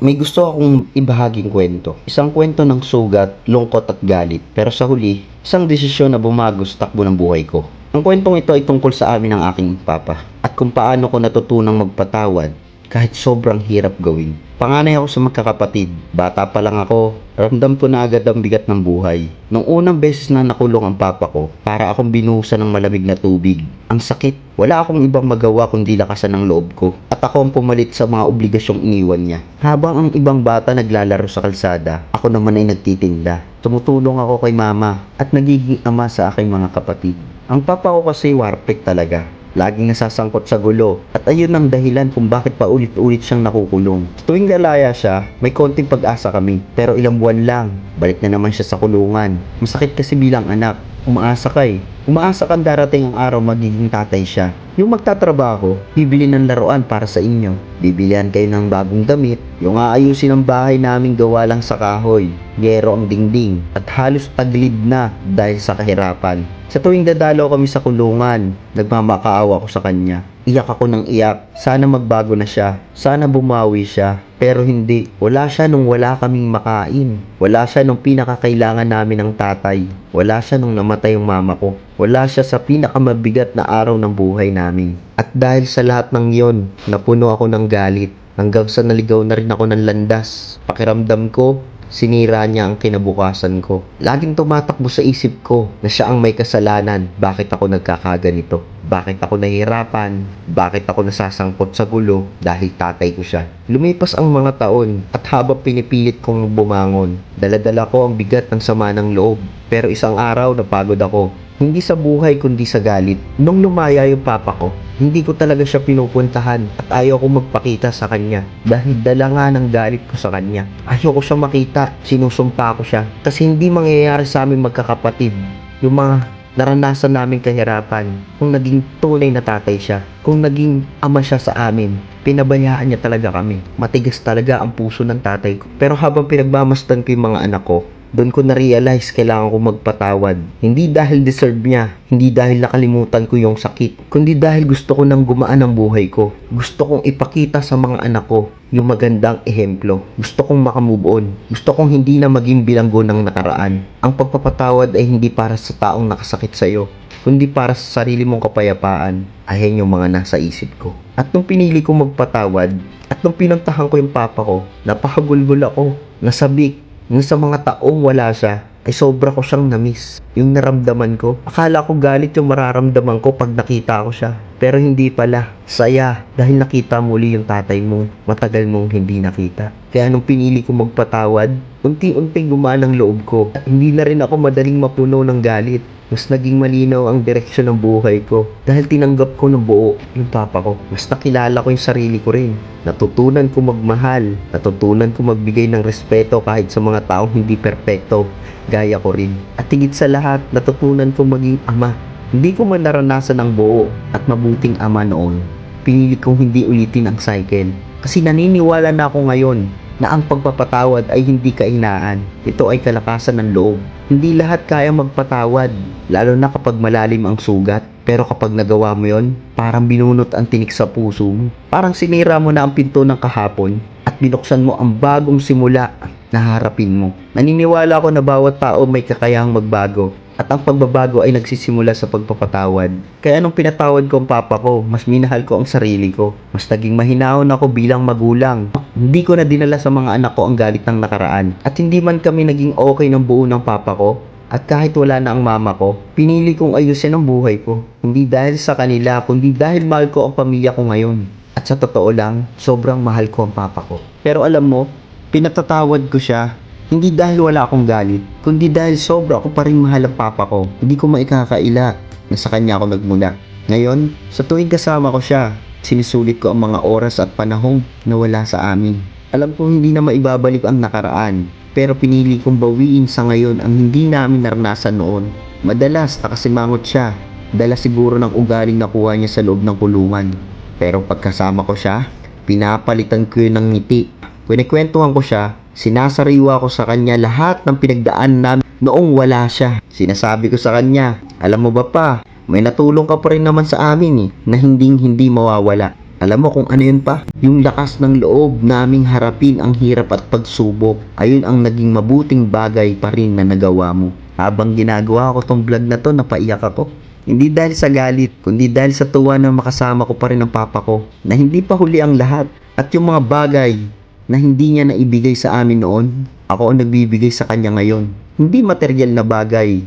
may gusto akong ibahaging kwento. Isang kwento ng sugat, lungkot at galit. Pero sa huli, isang desisyon na bumago sa takbo ng buhay ko. Ang kwentong ito ay tungkol sa amin ng aking papa at kung paano ko natutunang magpatawad kahit sobrang hirap gawin. Panganay ako sa magkakapatid. Bata pa lang ako, ramdam ko na agad ang bigat ng buhay. Nung unang beses na nakulong ang papa ko, para akong binuhusan ng malamig na tubig. Ang sakit, wala akong ibang magawa kundi lakasan ng loob ko. At ako ang pumalit sa mga obligasyong iniwan niya. Habang ang ibang bata naglalaro sa kalsada, ako naman ay nagtitinda. Tumutulong ako kay mama at nagiging ama sa aking mga kapatid. Ang papa ko kasi warpek talaga. Laging nasasangkot sa gulo. At ayun ang dahilan kung bakit paulit-ulit siyang nakukulong. Tuwing lalaya siya, may konting pag-asa kami. Pero ilang buwan lang, balik na naman siya sa kulungan. Masakit kasi bilang anak. Umaasa ka eh. Umaasa kang darating ang araw magiging tatay siya. Yung magtatrabaho, bibili ng laruan para sa inyo. Bibilihan kayo ng bagong damit. Yung aayusin ang bahay naming gawa lang sa kahoy. Gero ang dingding. At halos taglid na dahil sa kahirapan. Sa tuwing dadalaw kami sa kulungan, nagmamakaawa ko sa kanya. Iyak ako ng iyak. Sana magbago na siya. Sana bumawi siya. Pero hindi. Wala siya nung wala kaming makain. Wala siya nung pinakakailangan namin ng tatay. Wala siya nung namatay yung mama ko. Wala siya sa pinakamabigat na araw ng buhay namin. At dahil sa lahat ng yon, napuno ako ng galit. Hanggang sa naligaw na rin ako ng landas. Pakiramdam ko, sinira niya ang kinabukasan ko. Laging tumatakbo sa isip ko na siya ang may kasalanan. Bakit ako nagkakaganito? Bakit ako nahihirapan? Bakit ako nasasangkot sa gulo? Dahil tatay ko siya. Lumipas ang mga taon at habang pinipilit kong bumangon, daladala ko ang bigat ng sama ng loob. Pero isang araw napagod ako. Hindi sa buhay kundi sa galit. Nung lumaya yung papa ko, hindi ko talaga siya pinupuntahan at ayaw ko magpakita sa kanya. Dahil dala nga ng galit ko sa kanya. Ayaw ko siya makita, sinusumpa ko siya. Kasi hindi mangyayari sa amin magkakapatid. Yung mga naranasan namin kahirapan. Kung naging tunay na tatay siya, kung naging ama siya sa amin. Pinabayaan niya talaga kami. Matigas talaga ang puso ng tatay ko. Pero habang pinagmamasdan ko yung mga anak ko, doon ko na-realize kailangan ko magpatawad. Hindi dahil deserve niya, hindi dahil nakalimutan ko yung sakit, kundi dahil gusto ko nang gumaan ang buhay ko. Gusto kong ipakita sa mga anak ko yung magandang ehemplo. Gusto kong makamove on. Gusto kong hindi na maging bilanggo ng nakaraan. Ang pagpapatawad ay hindi para sa taong nakasakit sa'yo, kundi para sa sarili mong kapayapaan. Ayan yung mga nasa isip ko. At nung pinili ko magpatawad, at nung pinuntahan ko yung papa ko, napakagulgul ako, nasabik, nung sa mga taong wala siya, ay sobra ko siyang namiss. Yung naramdaman ko, akala ko galit yung mararamdaman ko pag nakita ko siya. Pero hindi pala, saya dahil nakita muli yung tatay mo, matagal mong hindi nakita. Kaya nung pinili ko magpatawad, unti-unting gumaan ang loob ko. Hindi na rin ako madaling mapuno ng galit. Mas naging malinaw ang direksyon ng buhay ko dahil tinanggap ko ng buo yung papa ko. Mas nakilala ko yung sarili ko rin. Natutunan ko magmahal. Natutunan ko magbigay ng respeto kahit sa mga taong hindi perpekto. Gaya ko rin. At higit sa lahat, natutunan ko maging ama. Hindi ko man naranasan ang buo at mabuting ama noon. Pinili kong hindi ulitin ang cycle. Kasi naniniwala na ako ngayon na ang pagpapatawad ay hindi kainaan. Ito ay kalakasan ng loob. Hindi lahat kaya magpatawad, lalo na kapag malalim ang sugat. Pero kapag nagawa mo yon, parang binunot ang tinik sa puso mo. Parang sinira mo na ang pinto ng kahapon at binuksan mo ang bagong simula na harapin mo. Naniniwala ako na bawat tao may kakayahang magbago at ang pagbabago ay nagsisimula sa pagpapatawad. Kaya nung pinatawad ko ang papa ko, mas minahal ko ang sarili ko. Mas naging mahinahon ako bilang magulang. Hindi ko na dinala sa mga anak ko ang galit ng nakaraan. At hindi man kami naging okay ng buo ng papa ko, at kahit wala na ang mama ko, pinili kong ayusin ang buhay ko. Hindi dahil sa kanila, kundi dahil mahal ko ang pamilya ko ngayon. At sa totoo lang, sobrang mahal ko ang papa ko. Pero alam mo, pinatatawad ko siya hindi dahil wala akong galit, kundi dahil sobra ako pa rin mahal ang papa ko. Hindi ko maikakaila na sa kanya ako nagmula. Ngayon, sa tuwing kasama ko siya, sinusulit ko ang mga oras at panahong na wala sa amin. Alam ko hindi na maibabalik ang nakaraan, pero pinili kong bawiin sa ngayon ang hindi namin naranasan noon. Madalas nakasimangot siya, dala siguro ng ugaling nakuha niya sa loob ng kulungan. Pero pagkasama ko siya, pinapalitan ko yun ng ngiti. Kinikwentuhan ko siya, sinasariwa ko sa kanya lahat ng pinagdaan namin noong wala siya. Sinasabi ko sa kanya, alam mo ba pa, may natulong ka pa rin naman sa amin eh, na hinding hindi mawawala. Alam mo kung ano yun pa? Yung lakas ng loob naming harapin ang hirap at pagsubok. Ayun ang naging mabuting bagay pa rin na nagawa mo. Habang ginagawa ko tong vlog na to, napaiyak ako. Hindi dahil sa galit, kundi dahil sa tuwa na makasama ko pa rin ang papa ko. Na hindi pa huli ang lahat. At yung mga bagay na hindi niya naibigay sa amin noon, ako ang nagbibigay sa kanya ngayon. Hindi material na bagay,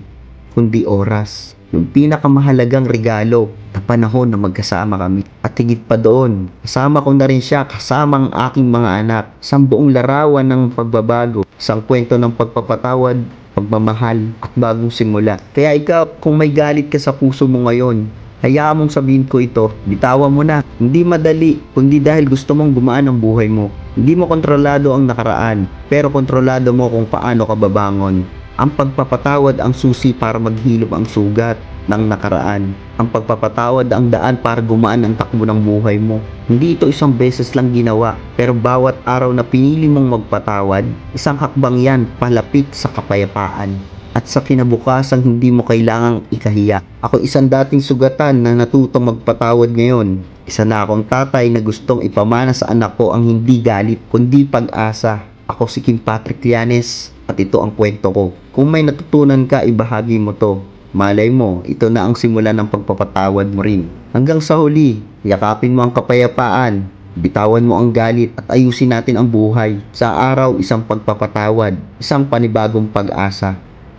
kundi oras. Yung pinakamahalagang regalo na panahon na magkasama kami. At higit pa doon, kasama ko na rin siya kasama ang aking mga anak. Sa buong larawan ng pagbabago, isang kwento ng pagpapatawad, pagmamahal at bagong simula. Kaya ikaw, kung may galit ka sa puso mo ngayon, hayaan mong sabihin ko ito, bitawan mo na. Hindi madali, kundi dahil gusto mong gumaan ang buhay mo. Hindi mo kontrolado ang nakaraan, pero kontrolado mo kung paano ka babangon. Ang pagpapatawad ang susi para maghilom ang sugat ng nakaraan. Ang pagpapatawad ang daan para gumaan ang takbo ng buhay mo. Hindi ito isang beses lang ginawa, pero bawat araw na pinili mong magpatawad, isang hakbang yan palapit sa kapayapaan. At sa kinabukasan hindi mo kailangang ikahiya. Ako isang dating sugatan na natutong magpatawad ngayon. Isa na akong tatay na gustong ipamana sa anak ko ang hindi galit, kundi pag-asa. Ako si Kim Patrick Llanes at ito ang kwento ko. Kung may natutunan ka, ibahagi mo to. Malay mo, ito na ang simula ng pagpapatawad mo rin. Hanggang sa huli, yakapin mo ang kapayapaan, bitawan mo ang galit at ayusin natin ang buhay. Sa araw, isang pagpapatawad, isang panibagong pag-asa.